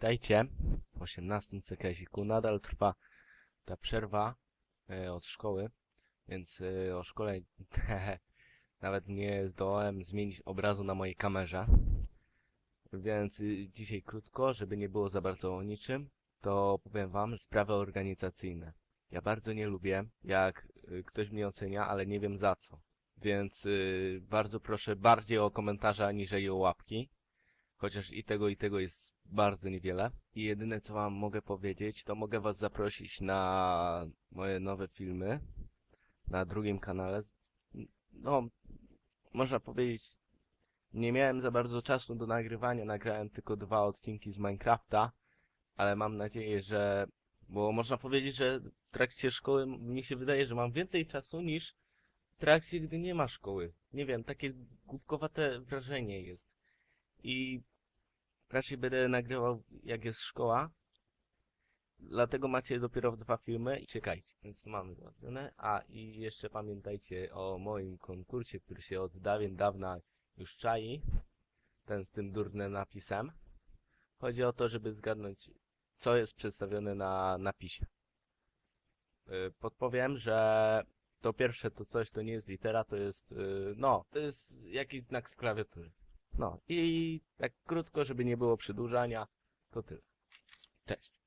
Witajcie w 18 CKS-iku. Nadal trwa ta przerwa e, od szkoły, więc e, o szkole nawet nie zdołałem zmienić obrazu na mojej kamerze. Więc y, dzisiaj krótko, żeby nie było za bardzo o niczym, to powiem wam sprawy organizacyjne. Ja bardzo nie lubię, jak y, ktoś mnie ocenia, ale nie wiem za co. Więc y, bardzo proszę bardziej o komentarze aniżeli o łapki. Chociaż i tego i tego jest bardzo niewiele. I jedyne co wam mogę powiedzieć, to mogę was zaprosić na moje nowe filmy. Na drugim kanale. No, można powiedzieć, nie miałem za bardzo czasu do nagrywania. Nagrałem tylko dwa odcinki z Minecrafta. Ale mam nadzieję, że... Bo można powiedzieć, że w trakcie szkoły mi się wydaje, że mam więcej czasu niż w trakcie, gdy nie ma szkoły. Nie wiem, takie głupkowate wrażenie jest. I raczej będę nagrywał jak jest szkoła. Dlatego macie dopiero dwa filmy i czekajcie. Więc mamy załatwione. A i jeszcze pamiętajcie o moim konkursie, który się od dawien dawna już czai. Ten z tym durnym napisem. Chodzi o to, żeby zgadnąć, co jest przedstawione na napisie. Yy, Podpowiem, że to pierwsze to coś to nie jest litera, to jest, yy, no, to jest jakiś znak z klawiatury. No i tak krótko, żeby nie było przedłużania, to tyle. Cześć.